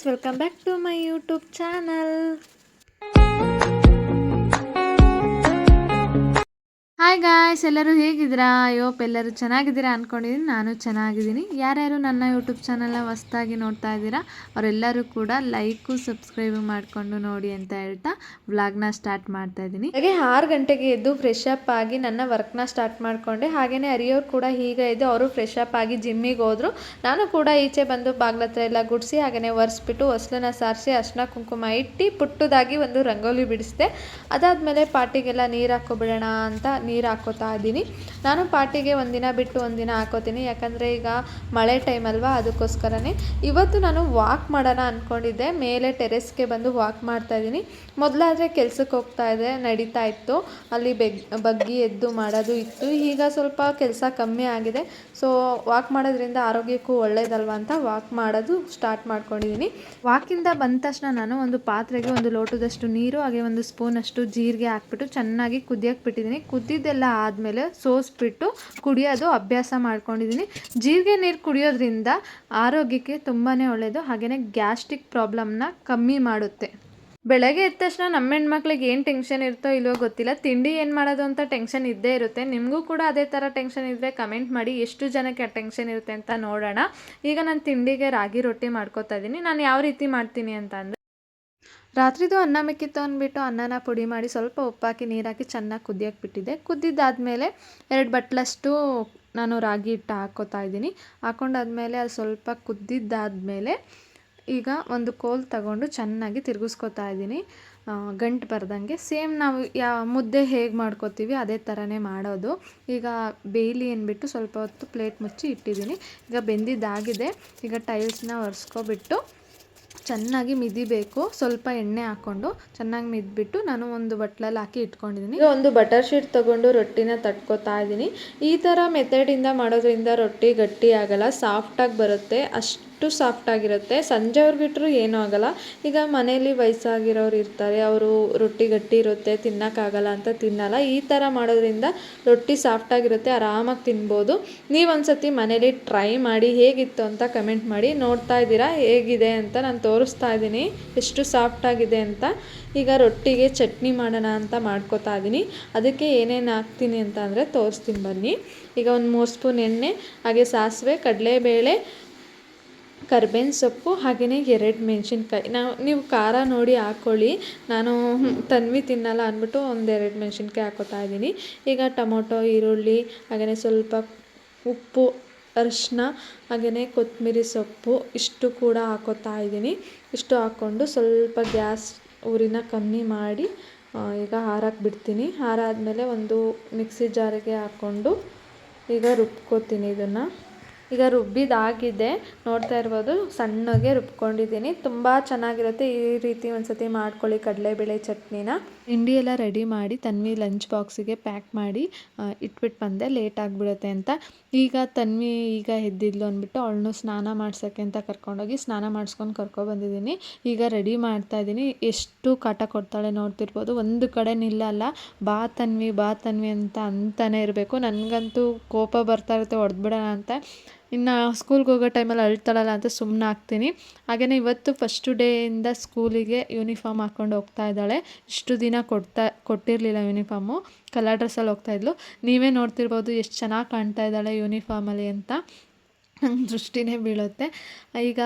Guys welcome back to my YouTube channel hi guys ಎಲ್ಲರೂ ಹೇಗಿದ್ದೀರಾ? ಅಯ್ಯೋಪ್ ಎಲ್ಲರೂ ಚೆನ್ನಾಗಿದ್ದೀರಾ ಅಂದ್ಕೊಂಡಿದ್ದೀನಿ ನಾನು ಚೆನ್ನಾಗಿದ್ದೀನಿ. ಯಾರ್ಯಾರು ನನ್ನ ಯೂಟ್ಯೂಬ್ ಚಾನಲ್ನ ಹೊಸ್ದಾಗಿ ನೋಡ್ತಾ ಇದ್ದೀರಾ, ಅವರೆಲ್ಲರೂ ಕೂಡ ಲೈಕು ಸಬ್ಸ್ಕ್ರೈಬ್ ಮಾಡಿಕೊಂಡು ನೋಡಿ ಅಂತ ಹೇಳ್ತಾ ವ್ಲಾಗ್ನ ಸ್ಟಾರ್ಟ್ ಮಾಡ್ತಾ ಇದ್ದೀನಿ. ಹಾಗೆ ಆರು ಗಂಟೆಗೆ ಎದ್ದು ಫ್ರೆಶ್ ಅಪ್ ಆಗಿ ನನ್ನ ವರ್ಕ್ನ ಸ್ಟಾರ್ಟ್ ಮಾಡಿಕೊಂಡೆ. ಹಾಗೆಯೇ ಅರಿಯೋರು ಕೂಡ ಹೀಗೆ ಇದ್ದು ಅವರು ಫ್ರೆಶ್ ಅಪ್ ಆಗಿ ಜಿಮ್ಮಿಗೆ ಹೋದರು. ನಾನು ಕೂಡ ಈಚೆ ಬಂದು ಬಾಗ್ಲತ್ರ ಎಲ್ಲ ಗುಡಿಸಿ ಹಾಗೆಯೇ ಒರೆಸ್ಬಿಟ್ಟು ಹೊಸಲನ್ನ ಸಾರಿಸಿ, ಅರ್ಶಿನ ಕುಂಕುಮ ಇಟ್ಟು ಪುಟ್ಟದಾಗಿ ಒಂದು ರಂಗೋಲಿ ಬಿಡಿಸಿದೆ. ಅದಾದಮೇಲೆ ಪಾಟಿಗೆಲ್ಲ ನೀರು ಹಾಕೋಬಿಡೋಣ ಅಂತ ನೀರು ಹಾಕೋತಾ ಇದ್ದೀನಿ. ನಾನು ಪಾಟಿಗೆ ಒಂದಿನ ಬಿಟ್ಟು ಒಂದಿನ ಹಾಕೋತೀನಿ. ಯಾಕಂದರೆ ಈಗ ಮಳೆ ಟೈಮ್ ಅಲ್ವಾ, ಅದಕ್ಕೋಸ್ಕರನೇ. ಇವತ್ತು ನಾನು ವಾಕ್ ಮಾಡೋಣ ಅಂದ್ಕೊಂಡಿದ್ದೆ ಮೇಲೆ ಟೆರೆಸ್ಗೆ ಬಂದು ವಾಕ್ ಮಾಡ್ತಾ ಇದ್ದೀನಿ. ಮೊದಲಾದರೆ ಕೆಲ್ಸಕ್ಕೆ ಹೋಗ್ತಾ ಇದೆ ನಡೀತಾ ಇತ್ತು. ಅಲ್ಲಿ ಬೆಗ್, ಬಗ್ಗಿ ಎದ್ದು ಮಾಡೋದು ಇತ್ತು. ಈಗ ಸ್ವಲ್ಪ ಕೆಲಸ ಕಮ್ಮಿ ಆಗಿದೆ. ಸೊ ವಾಕ್ ಮಾಡೋದ್ರಿಂದ ಆರೋಗ್ಯಕ್ಕೂ ಒಳ್ಳೇದಲ್ವಾ ಅಂತ ವಾಕ್ ಮಾಡೋದು ಸ್ಟಾರ್ಟ್ ಮಾಡ್ಕೊಂಡಿದ್ದೀನಿ. ವಾಕಿಂದ ಬಂದ ತಕ್ಷಣ ನಾನು ಒಂದು ಪಾತ್ರೆಗೆ ಒಂದು ಲೋಟದಷ್ಟು ನೀರು, ಹಾಗೆ ಒಂದು ಸ್ಪೂನಷ್ಟು ಜೀರಿಗೆ ಹಾಕ್ಬಿಟ್ಟು ಚೆನ್ನಾಗಿ ಕುದಿಯಕ್ಕೆ ಬಿಟ್ಟಿದ್ದೀನಿ. ಕುದ್ದಿದ್ದೆಲ್ಲ ಆದಮೇಲೆ ಸೋಸ್ಬಿಟ್ಟು ಕುಡಿಯೋದು ಅಭ್ಯಾಸ ಮಾಡ್ಕೊಂಡಿದ್ದೀನಿ. ಜೀರಿಗೆ ನೀರು ಕುಡಿಯೋದ್ರಿಂದ ಆರೋಗ್ಯಕ್ಕೆ ತುಂಬಾ ಒಳ್ಳೆಯದು ಹಾಗೆಯೇ ಗ್ಯಾಸ್ಟ್ರಿಕ್ ಪ್ರಾಬ್ಲಮ್ನ ಕಮ್ಮಿ ಮಾಡುತ್ತೆ. ಬೆಳಗ್ಗೆ ಎದ್ದ ತಕ್ಷಣ ನಮ್ಮ ಹೆಣ್ಮಕ್ಳಿಗೆ ಏನು ಟೆನ್ಷನ್ ಇರುತ್ತೋ ಇಲ್ವೋ ಗೊತ್ತಿಲ್ಲ. ತಿಂಡಿ ಏನು ಮಾಡೋದು ಅಂತ ಟೆನ್ಷನ್ ಇದ್ದೇ ಇರುತ್ತೆ. ನಿಮಗೂ ಕೂಡ ಅದೇ ಥರ ಟೆನ್ಷನ್ ಇದ್ದರೆ ಕಮೆಂಟ್ ಮಾಡಿ ಎಷ್ಟು ಜನಕ್ಕೆ ಆ ಟೆನ್ಷನ್ ಇರುತ್ತೆ ಅಂತ ನೋಡೋಣ. ಈಗ ನಾನು ತಿಂಡಿಗೆ ರಾಗಿ ರೊಟ್ಟಿ ಮಾಡ್ಕೋತಾ ಇದ್ದೀನಿ. ನಾನು ಯಾವ ರೀತಿ ಮಾಡ್ತೀನಿ ಅಂತ ಅಂದರೆ ರಾತ್ರಿದು ಅನ್ನ ಮಿಕ್ಕಿತ್ತು ಅಂದ್ಬಿಟ್ಟು ಅನ್ನನ ಪುಡಿ ಮಾಡಿ ಸ್ವಲ್ಪ ಉಪ್ಪಾಕಿ ನೀರಾಕಿ ಚೆನ್ನಾಗಿ ಕುದಿಯಕ್ಕೆ ಬಿಟ್ಟಿದ್ದೆ. ಕುದ್ದಿದ್ದಾದಮೇಲೆ ಎರಡು ಬಟ್ಲಷ್ಟು ನಾನು ರಾಗಿ ಹಿಟ್ಟು ಹಾಕ್ಕೋತಾ ಇದ್ದೀನಿ. ಹಾಕೊಂಡಾದ್ಮೇಲೆ ಅದು ಸ್ವಲ್ಪ ಕುದ್ದಿದ್ದಾದಮೇಲೆ ಈಗ ಒಂದು ಕೋಲ್ ತಗೊಂಡು ಚೆನ್ನಾಗಿ ತಿರುಗಿಸ್ಕೊತಾ ಇದ್ದೀನಿ. ಗಂಟು ಬರ್ದಂಗೆ. ಸೇಮ್ ನಾವು ಯಾ, ಮುದ್ದೆ ಹೇಗೆ ಮಾಡ್ಕೋತೀವಿ ಅದೇ ಥರನೇ ಮಾಡೋದು. ಈಗ ಬೇಯ್ಲಿ ಅಂದ್ಬಿಟ್ಟು ಸ್ವಲ್ಪ ಹೊತ್ತು ಪ್ಲೇಟ್ ಮುಚ್ಚಿ ಇಟ್ಟಿದ್ದೀನಿ. ಈಗ ಬೆಂದಿದ್ದಾಗಿದೆ. ಈಗ ಟೈಲ್ಸ್ನ ಒರೆಸ್ಕೊಬಿಟ್ಟು ಚೆನ್ನಾಗಿ ಮಿದಿಬೇಕು. ಸ್ವಲ್ಪ ಎಣ್ಣೆ ಹಾಕ್ಕೊಂಡು ಚೆನ್ನಾಗಿ ಮಿದ್ಬಿಟ್ಟು ನಾನು ಒಂದು ಬಟ್ಲಲ್ಲಿ ಹಾಕಿ ಇಟ್ಕೊಂಡಿದ್ದೀನಿ ಈಗ ಒಂದು ಬಟರ್ ಶೀಟ್ ತಗೊಂಡು ರೊಟ್ಟಿನ ತಟ್ಕೋತಾ ಇದ್ದೀನಿ ಈ ಥರ ಮೆಥಡಿಂದ ಮಾಡೋದ್ರಿಂದ ರೊಟ್ಟಿ ಗಟ್ಟಿ ಆಗಲ್ಲ ಸಾಫ್ಟಾಗಿ ಬರುತ್ತೆ. ಅಷ್ಟು ಸಾಫ್ಟ್ ಆಗಿರುತ್ತೆ. ಸಂಜೆವರೆಗೂ ಇಟ್ಟರು ಏನೂ ಆಗಲ್ಲ. ಈಗ ಮನೇಲಿ ವಯಸ್ಸಾಗಿರೋರು ಇರ್ತಾರೆ. ಅವರು ರೊಟ್ಟಿ ಗಟ್ಟಿ ಇರುತ್ತೆ, ತಿನ್ನೋಕ್ಕಾಗಲ್ಲ ಅಂತ ತಿನ್ನಲ್ಲ. ಈ ಥರ ಮಾಡೋದ್ರಿಂದ ರೊಟ್ಟಿ ಸಾಫ್ಟಾಗಿರುತ್ತೆ ಆರಾಮಾಗಿ ತಿನ್ಬೋದು. ನೀವು ಸತಿ ಮನೇಲಿ ಟ್ರೈ ಮಾಡಿ ಹೇಗಿತ್ತು ಅಂತ ಕಮೆಂಟ್ ಮಾಡಿ. ನೋಡ್ತಾ ಇದ್ದೀರಾ? ಹೇಗಿದೆ ಅಂತ ನಾನು ತೋರಿಸ್ತಾ ಇದ್ದೀನಿ. ಎಷ್ಟು ಸಾಫ್ಟಾಗಿದೆ ಅಂತ. ಈಗ ರೊಟ್ಟಿಗೆ ಚಟ್ನಿ ಮಾಡೋಣ ಅಂತ ಮಾಡ್ಕೋತಾ ಇದ್ದೀನಿ. ಅದಕ್ಕೆ ಏನೇನು ಹಾಕ್ತೀನಿ ಅಂತ ಅಂದರೆ ತೋರಿಸ್ತೀನಿ ಬನ್ನಿ. ಈಗ ಒಂದು ಮೂರು ಸ್ಪೂನ್ ಎಣ್ಣೆ, ಹಾಗೆ ಸಾಸಿವೆ, ಕಡಲೆಬೇಳೆ ಕರ್ಬೇವಿನ ಸೊಪ್ಪು ಹಾಗೆಯೇ ಎರಡು ಮೆಣಸಿನ್ಕಾಯಿ. ನಾವು, ನೀವು ಖಾರ ನೋಡಿ ಹಾಕ್ಕೊಳ್ಳಿ ನಾನು ತನ್ವಿ ತಿನ್ನಲ್ಲ ಅಂದ್ಬಿಟ್ಟು ಒಂದೆರಡು ಮೆಣಸಿನ್ಕಾಯಿ ಹಾಕೋತಾ ಇದ್ದೀನಿ. ಈಗ ಟೊಮೊಟೊ, ಈರುಳ್ಳಿ ಹಾಗೆಯೇ ಸ್ವಲ್ಪ ಉಪ್ಪು ಅರಿಶಿನ ಹಾಗೆಯೇ ಕೊತ್ತಂಬರಿ ಸೊಪ್ಪು ಇಷ್ಟು ಕೂಡ ಹಾಕೋತಾ ಇದ್ದೀನಿ. ಇಷ್ಟು ಹಾಕ್ಕೊಂಡು ಸ್ವಲ್ಪ ಗ್ಯಾಸ್ ಉರಿನ ಕಮ್ಮಿ ಮಾಡಿ ಈಗ ಹಾರಕ್ಕೆ ಬಿಡ್ತೀನಿ. ಹಾರಾದಮೇಲೆ ಒಂದು ಮಿಕ್ಸಿ ಜಾರಿಗೆ ಹಾಕ್ಕೊಂಡು ಈಗ ರುಬ್ಕೋತೀನಿ ಇದನ್ನು. ಈಗ ರುಬ್ಬಿದಾಗಿದೆ. ನೋಡ್ತಾ ಇರ್ಬೋದು, ಸಣ್ಣಗೆ ರುಬ್ಕೊಂಡಿದ್ದೀನಿ. ತುಂಬ ಚೆನ್ನಾಗಿರುತ್ತೆ ಈ ರೀತಿ ಒಂದ್ಸತಿ ಮಾಡ್ಕೊಳ್ಳಿ ಕಡಲೆಬೇಳೆ ಚಟ್ನಿನ. ತಿಂಡಿ ಎಲ್ಲ ರೆಡಿ ಮಾಡಿ, ತನ್ವಿ ಲಂಚ್ ಬಾಕ್ಸಿಗೆ ಪ್ಯಾಕ್ ಮಾಡಿ ಇಟ್ಬಿಟ್ಟು ಬಂದೆ. ಲೇಟ್ ಆಗಿಬಿಡುತ್ತೆ ಅಂತ. ಈಗ ತನ್ವಿ ಈಗ ಎದ್ದಿದ್ಲು ಅಂದ್ಬಿಟ್ಟು ಅವಳನ್ನು ಸ್ನಾನ ಮಾಡ್ಸೋಕ್ಕೆ ಅಂತ ಕರ್ಕೊಂಡೋಗಿ ಸ್ನಾನ ಮಾಡಿಸ್ಕೊಂಡು ಕರ್ಕೊಬಂದಿದ್ದೀನಿ ಈಗ ರೆಡಿ ಮಾಡ್ತಾ ಇದ್ದೀನಿ. ಎಷ್ಟು ಕಾಟ ಕೊಡ್ತಾಳೆ ನೋಡ್ತಿರ್ಬೋದು. ಒಂದು ಕಡೆ ನಿಲ್ಲಲ್ಲ. ಬಾ ತನ್ವಿ ಬಾ ತನ್ವಿ ಅಂತ ಅಂತಾನೆ ಇರಬೇಕು. ನನಗಂತೂ ಕೋಪ ಬರ್ತಾ ಇರುತ್ತೆ, ಹೊಡೆದ್ಬಿಡೋಣ ಅಂತ. ಇನ್ನು ಸ್ಕೂಲ್ಗೆ ಹೋಗೋ ಟೈಮಲ್ಲಿ ಅಳ್ತಾಳಲ್ಲ ಅಂತ ಸುಮ್ಮನೆ ಆಗ್ತೀನಿ ಹಾಗೆಯೇ ಇವತ್ತು ಫಸ್ಟು ಡೇಯಿಂದ ಸ್ಕೂಲಿಗೆ ಯೂನಿಫಾರ್ಮ್ ಹಾಕ್ಕೊಂಡು ಹೋಗ್ತಾ ಇದ್ದಾಳೆ. ಇಷ್ಟು ದಿನ ಕೊಡ್ತಾ, ಕೊಟ್ಟಿರಲಿಲ್ಲ ಯೂನಿಫಾರ್ಮು ಕಲರ್ ಡ್ರೆಸ್ಸಲ್ಲಿ ಹೋಗ್ತಾಯಿದ್ಲು ನೀವೇ ನೋಡ್ತಿರ್ಬೋದು ಎಷ್ಟು ಚೆನ್ನಾಗಿ ಕಾಣ್ತಾ ಇದ್ದಾಳೆ ಯೂನಿಫಾರ್ಮಲ್ಲಿ ಅಂತ. ನಂಗೆ ದೃಷ್ಟಿನೇ ಬೀಳುತ್ತೆ. ಈಗ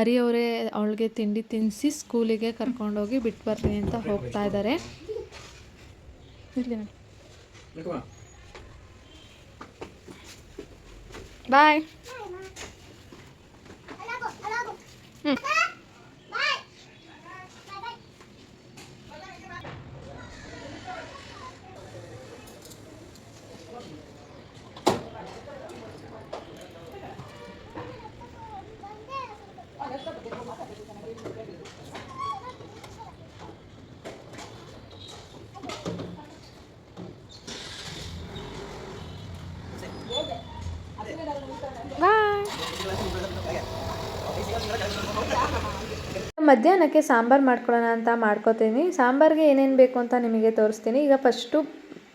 ಅರಿಯವರೇ ಅವಳಿಗೆ ತಿಂಡಿ ತಿನ್ನಿಸಿ ಸ್ಕೂಲಿಗೆ ಕರ್ಕೊಂಡೋಗಿ ಬಿಟ್ಟು ಬರ್ತೀನಿ ಅಂತ ಹೋಗ್ತಾ ಇದ್ದಾರೆ ಬಾಯ್ ಹ್ಞೂ ಮಧ್ಯಾಹ್ನಕ್ಕೆ ಸಾಂಬಾರು ಮಾಡ್ಕೊಳ್ಳೋಣ ಅಂತ ಮಾಡ್ಕೋತೀನಿ. ಸಾಂಬಾರಿಗೆ ಏನೇನು ಬೇಕು ಅಂತ ನಿಮಗೆ ತೋರಿಸ್ತೀನಿ. ಈಗ ಫಸ್ಟು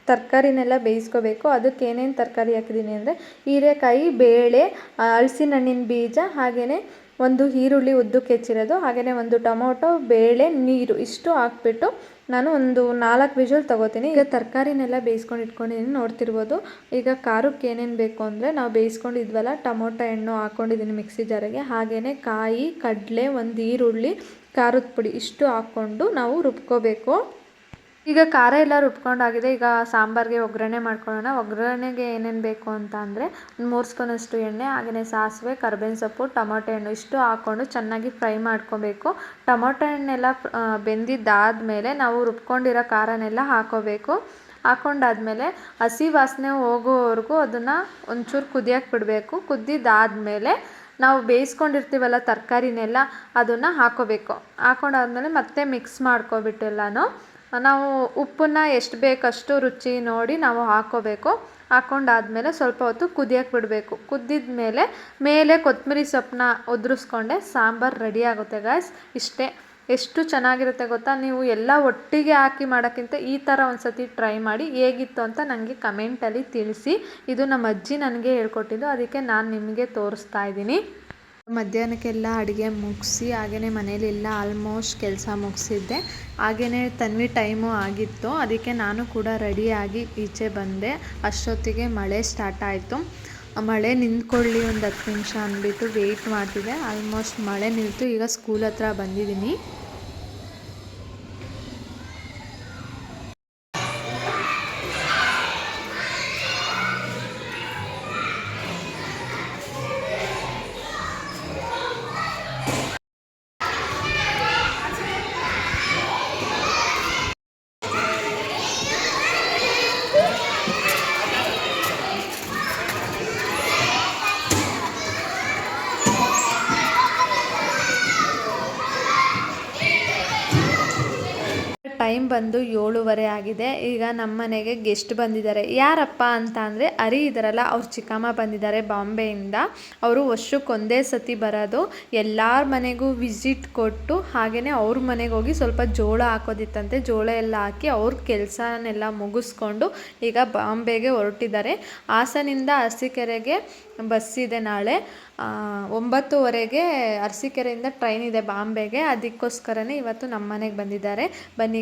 ತರಕಾರಿನೆಲ್ಲ ಬೇಯಿಸ್ಕೋಬೇಕು. ಅದಕ್ಕೆ ಏನೇನು ತರಕಾರಿ ಹಾಕಿದ್ದೀನಿ ಅಂದರೆ ಹೀರೆಕಾಯಿ, ಬೇಳೆ ಹಲಸಿನ ಹಣ್ಣಿನ ಬೀಜ ಹಾಗೆಯೇ ಒಂದು ಈರುಳ್ಳಿ ಉದ್ದಕ್ಕೆ ಹೆಚ್ಚಿರೋದು ಹಾಗೆಯೇ ಒಂದು ಟೊಮೊಟೊ, ಬೇಳೆ, ನೀರು ಇಷ್ಟು ಹಾಕ್ಬಿಟ್ಟು ನಾನು ಒಂದು ನಾಲ್ಕು ವಿಷಲ್ ತೊಗೋತೀನಿ. ಈಗ ತರಕಾರಿನೆಲ್ಲ ಬೇಯಿಸ್ಕೊಂಡು ಇಟ್ಕೊಂಡಿದ್ದೀನಿ, ನೋಡ್ತಿರ್ಬೋದು. ಈಗ ಖಾರಕ್ಕೆ ಏನೇನು ಬೇಕು ಅಂದರೆ ನಾವು ಬೇಯಿಸ್ಕೊಂಡಿದ್ವಲ್ಲ, ಟೊಮೊಟೊ ಹಣ್ಣು ಹಾಕ್ಕೊಂಡಿದ್ದೀನಿ ಮಿಕ್ಸಿ ಜಾರಿಗೆ. ಹಾಗೆಯೇ ಕಾಯಿ, ಕಡಲೆ, ಒಂದು ಈರುಳ್ಳಿ, ಖಾರದ ಪುಡಿ ಇಷ್ಟು ಹಾಕ್ಕೊಂಡು ನಾವು ರುಬ್ಕೋಬೇಕು. ಈಗ ಖಾರ ಎಲ್ಲ ರುಬ್ಕೊಂಡಾಗಿದೆ ಈಗ ಸಾಂಬಾರಿಗೆ ಒಗ್ಗರಣೆ ಮಾಡ್ಕೊಳ್ಳೋಣ. ಒಗ್ಗರಣೆಗೆ ಏನೇನು ಬೇಕು ಅಂತ ಅಂದರೆ ಒಂದು ಮೂರು ಸ್ಪೂನಷ್ಟು ಎಣ್ಣೆ ಹಾಗೆಯೇ ಸಾಸಿವೆ, ಕರ್ಬೇವಿನ ಸೊಪ್ಪು, ಟೊಮೊಟೊ ಹಣ್ಣು ಇಷ್ಟು ಹಾಕ್ಕೊಂಡು ಚೆನ್ನಾಗಿ ಫ್ರೈ ಮಾಡ್ಕೋಬೇಕು. ಟೊಮೊಟೊ ಹಣ್ಣೆಲ್ಲ ಬೆಂದಿದ್ದಾದ ಬೆಂದಿದ್ದಾದಮೇಲೆ ನಾವು ರುಬ್ಕೊಂಡಿರೋ ಖಾರನೆಲ್ಲ ಹಾಕೋಬೇಕು. ಹಾಕೊಂಡಾದ್ಮೇಲೆ ಹಸಿ ವಾಸನೆ ಹೋಗೋವರೆಗೂ ಅದನ್ನು ಒಂಚೂರು ಕುದಿಯೋಕೆ ಬಿಡಬೇಕು. ಕುದ್ದಿದ್ದಾದಮೇಲೆ ನಾವು ಬೇಯಿಸ್ಕೊಂಡಿರ್ತೀವಲ್ಲ ತರಕಾರಿನೆಲ್ಲ, ಅದನ್ನು ಹಾಕೋಬೇಕು. ಹಾಕೊಂಡಾದ್ಮೇಲೆ ಮತ್ತೆ ಮಿಕ್ಸ್ ಮಾಡ್ಕೊಬಿಟ್ಟು ಎಲ್ಲನೂ ನಾವು ಉಪ್ಪನ್ನ ಎಷ್ಟು ಬೇಕಷ್ಟು ರುಚಿ ನೋಡಿ ನಾವು ಹಾಕೋಬೇಕು. ಹಾಕೊಂಡಾದ್ಮೇಲೆ ಸ್ವಲ್ಪ ಹೊತ್ತು ಕುದಿಯೋಕೆ ಬಿಡಬೇಕು. ಕುದ್ದಿದ ಮೇಲೆ ಮೇಲೆ ಕೊತ್ತಂಬರಿ ಸೊಪ್ಪನ್ನ ಉದುರಿಸ್ಕೊಂಡೆ ಸಾಂಬಾರು ರೆಡಿ ಆಗುತ್ತೆ ಗಾಯ್ಸ್. ಇಷ್ಟೇ. ಎಷ್ಟು ಚೆನ್ನಾಗಿರುತ್ತೆ ಗೊತ್ತಾ? ನೀವು ಎಲ್ಲ ಒಟ್ಟಿಗೆ ಹಾಕಿ ಮಾಡೋಕ್ಕಿಂತ ಈ ಥರ ಒಂದು ಸತಿ ಟ್ರೈ ಮಾಡಿ ಹೇಗಿತ್ತು ಅಂತ ನನಗೆ ಕಮೆಂಟಲ್ಲಿ ತಿಳಿಸಿ. ಇದು ನಮ್ಮ ಅಜ್ಜಿ ನನಗೆ ಹೇಳ್ಕೊಟ್ಟಿದ್ದು, ಅದಕ್ಕೆ ನಾನು ನಿಮಗೆ ತೋರಿಸ್ತಾ ಇದ್ದೀನಿ. ಮಧ್ಯಾಹ್ನಕ್ಕೆಲ್ಲ ಅಡುಗೆ ಮುಗಿಸಿ ಹಾಗೆಯೇ ಮನೇಲೆಲ್ಲ ಆಲ್ಮೋಸ್ಟ್ ಕೆಲಸ ಮುಗಿಸಿದ್ದೆ. ಹಾಗೆಯೇ ತನ್ವಿ ಟೈಮು ಆಗಿತ್ತು. ಅದಕ್ಕೆ ನಾನು ಕೂಡ ರೆಡಿಯಾಗಿ ಈಚೆ ಬಂದೆ. ಅಷ್ಟೊತ್ತಿಗೆ ಮಳೆ ಸ್ಟಾರ್ಟ್ ಆಯಿತು. ಮಳೆ ನಿಂತ್ಕೊಳ್ಳಿ ಒಂದು ಹತ್ತು ನಿಮಿಷ ಅಂದ್ಬಿಟ್ಟು ವೆಯ್ಟ್ ಮಾಡ್ತಿದ್ದೆ. ಆಲ್ಮೋಸ್ಟ್ ಮಳೆ ನಿಂತು ಈಗ ಸ್ಕೂಲ್ ಹತ್ರ ಬಂದಿದ್ದೀನಿ. ಟೈಮ್ ಬಂದು ಏಳುವರೆ ಆಗಿದೆ. ಈಗ ನಮ್ಮ ಮನೆಗೆ ಗೆಸ್ಟ್ ಬಂದಿದ್ದಾರೆ. ಯಾರಪ್ಪ ಅಂತ ಅಂದರೆ ಹರಿ ಇದ್ದಾರಲ್ಲ ಅವ್ರು ಚಿಕ್ಕಮ್ಮ ಬಂದಿದ್ದಾರೆ ಬಾಂಬೆಯಿಂದ. ಅವರು ವರ್ಷಕ್ಕೆ ಒಂದೇ ಸತಿ ಬರೋದು. ಎಲ್ಲರ ಮನೆಗೂ ವಿಸಿಟ್ ಕೊಟ್ಟು ಹಾಗೆಯೇ ಅವ್ರ ಮನೆಗೆ ಹೋಗಿ ಸ್ವಲ್ಪ ಜೋಳ ಹಾಕೋದಿತ್ತಂತೆ. ಜೋಳ ಎಲ್ಲ ಹಾಕಿ ಅವ್ರ ಕೆಲಸನೆಲ್ಲ ಮುಗಿಸ್ಕೊಂಡು ಈಗ ಬಾಂಬೆಗೆ ಹೊರಟಿದ್ದಾರೆ. ಹಾಸನಿಂದ ಅರಸೀಕೆರೆಗೆ ಬಸ್ ಇದೆ ನಾಳೆ. ಒಂಬತ್ತುವರೆಗೆ ಅರಸೀಕೆರೆಯಿಂದ ಟ್ರೈನ್ ಇದೆ ಬಾಂಬೆಗೆ. ಅದಕ್ಕೋಸ್ಕರನೇ ಇವತ್ತು ನಮ್ಮ ಮನೆಗೆ ಬಂದಿದ್ದಾರೆ. ಬನ್ನಿ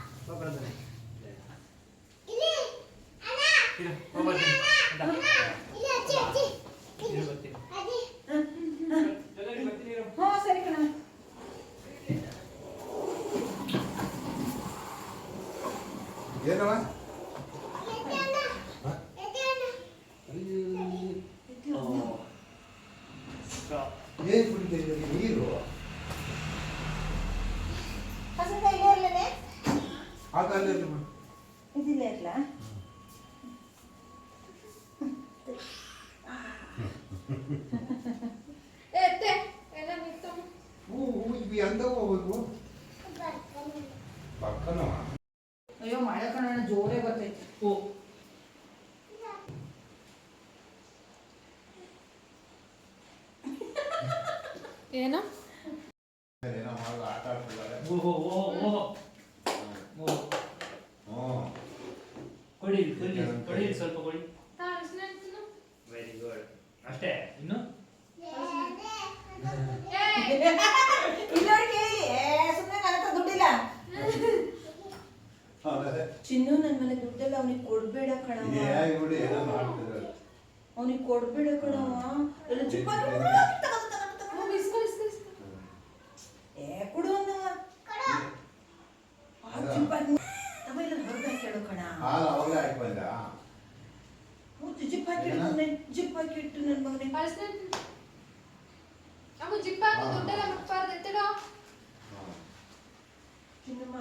ಮತ್ತೆ ಜಗಳ ಮಾಡ್ಕಿದ್ದು ಚಿನ್ನಮ್ಮ ಏನು ಮಾಡ್ತಿದ್ದೀರಾ ಮುದ್ದಮ್ಮ ಏನಮ್ಮರೆ ಬರ್ತೀನಿ ಹೋಗ್ಬಿಟ್ಟು ಬರ್ತೀನಿ ಇದಾರೆ ಹೋಗ್ಬ ಹೋಗ್ಬರ್ತಾನೆ ಇರು ಹೋಗ್ಬರ್ತೀನಿ ಇರು ಬರ್ತೀನಿ ಜೊತೆಲಿ ಬರ್ತೀನಿ ಇರು ಹ್ಞೂ ಸರಿ ಕಣ ಏನಮ್ಮ ಏನ್ ಕುಡಿತಾ ನೀರು ಹಸನ್ಕಾಯಿ ಇದಿಲ್ಲ ಇರ್ಲ? ಅಯ್ಯೋ ಮಳೆ ಕಣ ಜೋರೇ ಬರ್ತೈತಿ. ಓ. ಏನ? ಏನೋ ಆಟ ಆಡ್ತಿದ್ದಾರೆ. ಓಹೋ ಓಹೋ ಓ ಓ ಹ್ಞೂ ಸ್ವಲ್ಪ ಕೊಡಿ. ವೆರಿ ಗುಡ್ ಅಷ್ಟೇ? ಇನ್ನು? ಚಿನ್ನು ನನ್ನ ಮೇಲೆ ದುಡ್ಡೆಲ್ಲ ಅವನಿಗೆ ಕೊಡ್ಬೇಡ ಕಣವ ಅವನಿಗೆ ಕೊಡ್ಬೇಡ ಕಣವ ಎಲ್ಲ ಏ ಕೊಡು ಚಿಪ್ಪ ಕಣ ಹಾಲು ಅವಾಗಲೇ ಹಾಕಿ ಬಂದ. ಜಿಪ್ ಹಾಕಿಟ್ಟು ಜಿಪ್ ಹಾಕಿಟ್ಟು ನನ್ನ ಮಗನೇ. ಚಿನ್ನಮ್ಮ.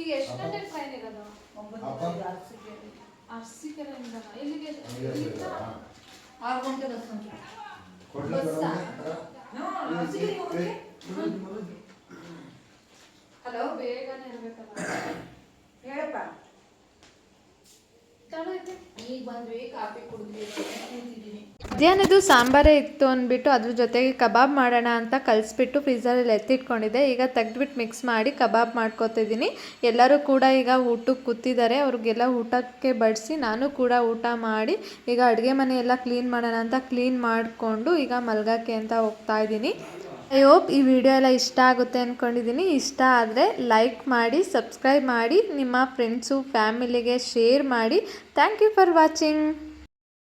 ಈಗ ಎಷ್ಟು ಗಂಟೆಗೆ ಟ್ರೈನ್ ಇರೋದು? ಒಂಬತ್ತು ಅಪ್ಪ? ಒಂಬತ್ತು ಆರ್ಸಿಗೆ. ಅರಸೀಕೆರೆಯಿಂದ ಎಲ್ಲಿಗೆ ನಮಗೆ ಇಲ್ಲಿಂದ? ಆರು ಗಂಟೆ ಬಸ್ ಉಂಟು ಕೊಡ್ಲ ಬಸ್ಸಾ? ಹಸಿಗೆ ಹೋಗಕ್ಕೆ ಹಲೋ ಬೇಗನೆ ಇರ್ಬೇಕಲ್ಲ ಹೇಳಪ್ಪ ಈಗ ಮಧ್ಯಾಹ್ನದ್ದು ಸಾಂಬಾರೇ ಇತ್ತು ಅಂದ್ಬಿಟ್ಟು ಅದ್ರ ಜೊತೆಗೆ ಕಬಾಬ್ ಮಾಡೋಣ ಅಂತ ಕಲಿಸ್ಬಿಟ್ಟು ಫ್ರೀಸರಲ್ಲಿ ಎತ್ತಿಟ್ಕೊಂಡಿದ್ದೆ. ಈಗ ತೆಗ್ದ್ಬಿಟ್ಟು ಮಿಕ್ಸ್ ಮಾಡಿ ಕಬಾಬ್ ಮಾಡ್ಕೋತಿದ್ದೀನಿ ಎಲ್ಲರೂ ಕೂಡ ಈಗ ಊಟಕ್ಕೆ ಕೂತಿದ್ದಾರೆ. ಅವ್ರಿಗೆಲ್ಲ ಊಟಕ್ಕೆ ಬಡಿಸಿ ನಾನು ಕೂಡ ಊಟ ಮಾಡಿ ಈಗ ಅಡುಗೆ ಮನೆ ಎಲ್ಲ ಕ್ಲೀನ್ ಮಾಡೋಣ ಅಂತ ಕ್ಲೀನ್ ಮಾಡಿಕೊಂಡು ಈಗ ಮಲ್ಗಕ್ಕೆ ಅಂತ ಹೋಗ್ತಾ ಇದ್ದೀನಿ. ಐ ಹೋಪ್ ಈ ವಿಡಿಯೋ ಎಲ್ಲ ಇಷ್ಟ ಆಗುತ್ತೆ ಅಂದ್ಕೊಂಡಿದ್ದೀನಿ ಇಷ್ಟ ಆದರೆ ಲೈಕ್ ಮಾಡಿ, ಸಬ್ಸ್ಕ್ರೈಬ್ ಮಾಡಿ, ನಿಮ್ಮ ಫ್ರೆಂಡ್ಸು ಫ್ಯಾಮಿಲಿಗೆ ಶೇರ್ ಮಾಡಿ. Thank you for watching